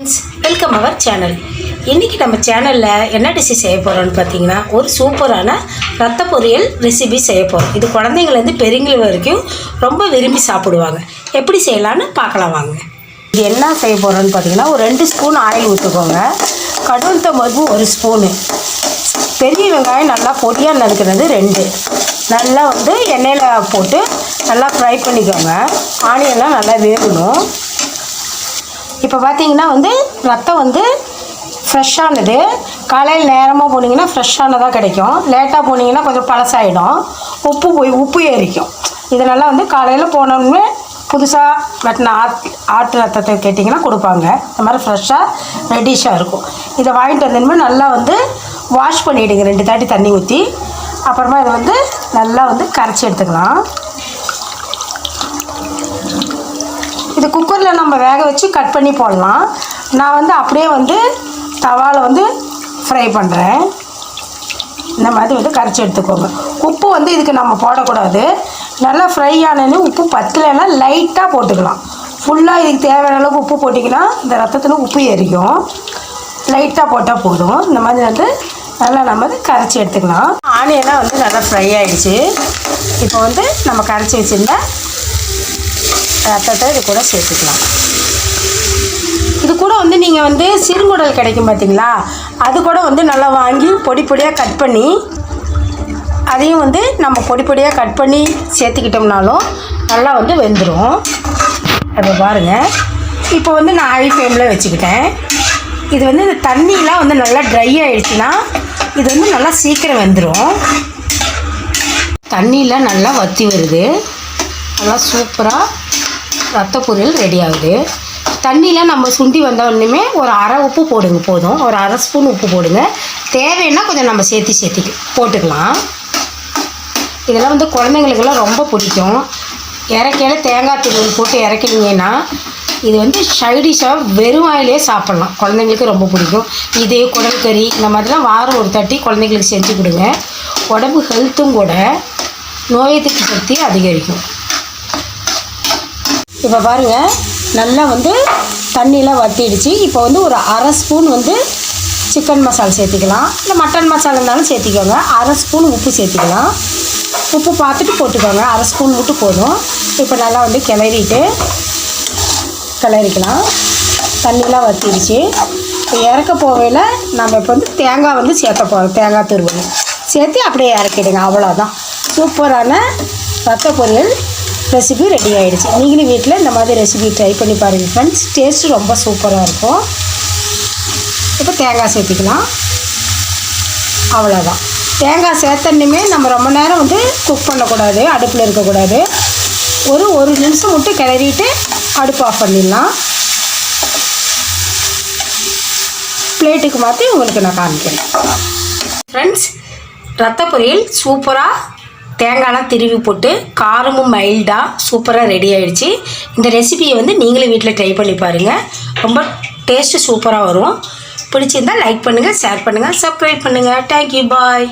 Welcome our channel இன்றைக்கி நம்ம சேனலில் என்ன டிஷ் செய்ய போகிறோம்னு பார்த்தீங்கன்னா ஒரு சூப்பரான ரத்த பொரியல் ரெசிபி செய்ய போகிறோம் இது குழந்தைங்கள்லேருந்து பெரியவங்க வரைக்கும் ரொம்ப விரும்பி சாப்பிடுவாங்க. எப்படி செய்யலான்னு பார்க்கலாம் வாங்க. இது என்ன செய்ய போகிறோம்னு பார்த்தீங்கன்னா ஒரு ரெண்டு ஸ்பூன் ஆயில் ஊற்றுக்கோங்க கடுந்த மருப்பு ஒரு ஸ்பூனு பெரிய வெங்காயம் நல்லா பொடியாக நறுக்கிறது ரெண்டு. நல்லா வந்து எண்ணெயில் போட்டு நல்லா ஃப்ரை பண்ணிக்கோங்க. ஆனியன்லாம் நல்லா வேகணும். இப்போ பார்த்தீங்கன்னா வந்து ரத்தம் வந்து ஃப்ரெஷ்ஷானது காலையில் நேரமாக போனீங்கன்னா ஃப்ரெஷ்ஷானதாக கிடைக்கும். லேட்டாக போனீங்கன்னா கொஞ்சம் பழசாயிடும். உப்பு போய் உப்பு ஏறிக்கும். இதனால் வந்து காலையில் போனோம்னு புதுசாக வெட்டின ஆட் ஆட்டு ரத்தத்தை கேட்டிங்கன்னா கொடுப்பாங்க. இந்த மாதிரி ஃப்ரெஷ்ஷாக ரெடிஷாக இருக்கும். இதை வாங்கிட்டு வந்தோமே நல்லா வந்து வாஷ் பண்ணிவிடுங்க ரெண்டு தாட்டி தண்ணி ஊற்றி அப்புறமா இதை வந்து நல்லா வந்து கரைச்சி எடுத்துக்கலாம். இது நம்ம வேக வச்சு கட் பண்ணி போடலாம். நான் வந்து அப்படியே வந்து தவாவில் வந்து ஃப்ரை பண்ணுறேன் இந்த மாதிரி வந்து கரைச்சி எடுத்துக்கோங்க. உப்பு வந்து இதுக்கு நம்ம போடக்கூடாது. நல்லா ஃப்ரை ஆனோன்னு உப்பு பத்தலைன்னா லைட்டாக போட்டுக்கலாம். ஃபுல்லாக இதுக்கு தேவையான அளவுக்கு உப்பு போட்டிங்கன்னா இந்த ரத்தத்தில் உப்பு எரிக்கும் லைட்டாக போட்டால் போதும். இந்த மாதிரி வந்து நல்லா நம்ம வந்து கரைச்சி எடுத்துக்கலாம். ஆனியெல்லாம் வந்து நல்லா ஃப்ரை ஆகிடுச்சு இப்போ வந்து நம்ம கரைச்சி வச்சுருந்தா ரத்தத்தை இது கூட சேர்த்துக்கலாம். இது கூட வந்து நீங்கள் வந்து சிறுங்குடல் கிடைக்கும் பார்த்தீங்களா அது கூட வந்து நல்லா வாங்கி பொடி பொடியாக கட் பண்ணி அதையும் வந்து நம்ம பொடி பொடியாக கட் பண்ணி சேர்த்துக்கிட்டோம்னாலும் நல்லா வந்து வெந்துடும் அதை பாருங்கள் இப்போ வந்து நான் ஹை ஃப்ளேமில் வச்சுக்கிட்டேன். இது வந்து இந்த தண்ணியெலாம் வந்து நல்லா ட்ரை ஆகிடுச்சுன்னா இது வந்து நல்லா சீக்கிரம் வெந்துடும் தண்ணியில் நல்லா வற்றி வருது. நல்லா சூப்பராக ரத்த பொரியல் ரெடி ஆகுது. தண்ணியில் நம்ம சுண்டி வந்தோடனே ஒரு அரை உப்பு போடுங்க போதும். ஒரு அரை ஸ்பூன் உப்பு போடுங்க. தேவைன்னா கொஞ்சம் நம்ம சேர்த்து சேர்த்து போட்டுக்கலாம். இதெல்லாம் வந்து குழந்தைங்களுக்கெல்லாம் ரொம்ப பிடிக்கும். இறக்கையில தேங்காய் தூள் போட்டு இறக்கினீங்கன்னா இது வந்து சைடிஷாக வெறும் வாயிலே சாப்பிட்லாம். குழந்தைங்களுக்கு ரொம்ப பிடிக்கும். இது குடல் கறி இந்த மாதிரிலாம் வாரம் ஒரு தட்டி குழந்தைங்களுக்கு செஞ்சு கொடுங்க. உடம்பு ஹெல்த்தும் கூட நோய் எதிர்ப்பு சக்தி அதிகரிக்கும். இப்போ பாருங்கள் நல்லா வந்து தண்ணியெலாம் வத்திடுச்சு. இப்போ வந்து ஒரு அரை ஸ்பூன் வந்து சிக்கன் மசாலா சேர்த்திக்கலாம். இல்லை மட்டன் மசாலா இருந்தாலும் சேர்த்திக்கோங்க. அரை ஸ்பூன் உப்பு சேர்த்துக்கலாம். உப்பு பார்த்துட்டு போட்டுக்கோங்க. அரை ஸ்பூன் மட்டும் போதும். இப்போ நல்லா வந்து கிளறிட்டு கிளறிக்கலாம். தண்ணியெலாம் வத்திடுச்சு. இப்போ இறக்க போகையில் நம்ம இப்போ வந்து தேங்காய் வந்து சேர்த்த போகிறோம் தேங்காய் துருவணும் சேர்த்து அப்படியே இறக்கிடுங்க. அவ்வளோதான் சூப்பரான ரத்த பொரியல் ரெசிபி ரெடி ஆகிடுச்சு நீங்களும் வீட்டில் இந்த மாதிரி ரெசிபி ட்ரை பண்ணி பாருங்கள் ஃப்ரெண்ட்ஸ் டேஸ்ட்டு ரொம்ப சூப்பராக இருக்கும். இப்போ தேங்காய் சேர்த்திக்கலாம். அவ்வளோதான் தேங்காய் சேர்த்தன்னுமே நம்ம ரொம்ப நேரம் வந்து குக் பண்ணக்கூடாது அடுப்பில் இருக்கக்கூடாது. ஒரு ஒரு நிமிஷம் மட்டும் கிளறிட்டு அடுப்பு ஆஃப் பண்ணிடலாம். பிளேட்டுக்கு மாற்றி உங்களுக்கு நான் காமிக்கிறேன். ஃப்ரெண்ட்ஸ் ரத்த பொரியல் சூப்பராக தேங்காய்லாம் திருவி போட்டு காரமும் மைல்டாக சூப்பராக ரெடி ஆகிடுச்சு இந்த ரெசிபியை வந்து நீங்களும் வீட்டில் ட்ரை பண்ணி பாருங்கள் ரொம்ப டேஸ்ட்டு சூப்பராக வரும். பிடிச்சிருந்தால் லைக் பண்ணுங்கள் ஷேர் பண்ணுங்கள் சப்ஸ்கிரைப் பண்ணுங்கள் தேங்க்யூ பாய்